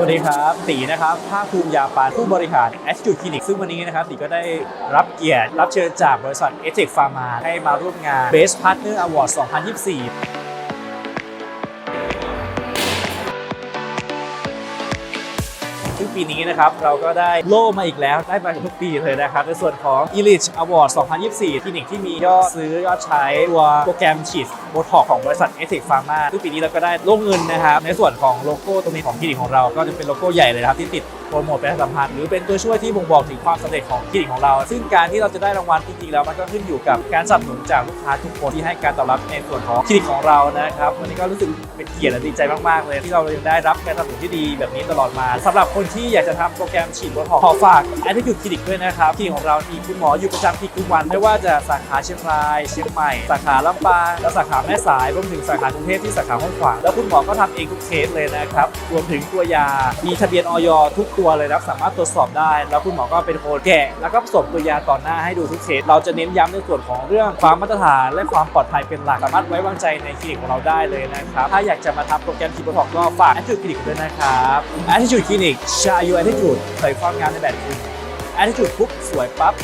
สวัสดีครับตีนะครับภาคภูมิยาปานผู้บริหาร Attitude Clinic ซึ่งวันนี้นะครับตีก็ได้รับเกียรติรับเชิญจากบริษัท e t e c Pharma ให้มาร่วมงาน Best Partner Award 2024 ซึ่งปีนี้นะครับเราก็ได้โล่มาอีกแล้วได้มาทุกปีเลยนะครับ ในส่วนของ Elite Award 2024 คลินิกที่มียอดซื้อยอดใช้ตัวโปรแกรมฉีดโบท็อกของบริษัท e t h i c Pharma ซึ่งปีนี้เราก็ได้โล่เงินนะครับในส่วนของโลโก้ตรงนี้ของคลินิกของเราก็จะเป็นโลโก้ใหญ่เลยนะครับที่ติดโปรโมทประชาสัมพันธ์หรือเป็นตัวช่วยที่บ่งบอกถึงความสำเร็จของคลินิกของเรา ซึ่งการที่เราจะได้รางวัลจริงๆแล้วมันก็ขึ้นอยู่กับการสนับสนุนจากลูกค้าทุกคนที่ให้การตอบรับในส่วนของคลินิกของเรานะครับวันนี้ก็รู้สึกเป็นเกียรติและดีใจมากๆเลย ที่เรายังได้รับการสนับสนุนที่ดีแบบนี้ตลอดมาสำหรับคนที่อยากจะทำโปรแกรมฉีดบท็อขอฝาก Attitude Clinic ด้วยนะครับคลินิกของเรามีคุณหมออยู่ประจำที่ทุกวันไม่ว่าจะสาขาเชียงราย เชียงใหม่ สาขาลำปางและสาขาแม่สายรวมถึงสาขากรุงเทพที่สาขาห้องขวางแล้วคุณหมอก็ทำเองทุกเคสเลยนะครับรวมถึงตัวยามีทะเบียนออยทุกตัวเลยนะสามารถตรวจสอบได้ แล้วคุณหมอก็เป็นคนแกะแล้วก็ผสมตัวยาต่อหน้าให้ดูทุกเคสเราจะเน้นย้ำในส่วนของเรื่องความมาตรฐาน และความปลอดภัยเป็นหลักสามารถไว้วางใจในคลินิกของเราได้เลยนะครับถ้าอยากจะมาทำโปรแกรมทีโบท็อกก็ฝากแอทิจูดคลินิกด้วยนะครับแอทิจูดคลินิกชายู Attitude เผยความงามในแบบคุณแอทิจูดปุ๊บสวยปั๊บ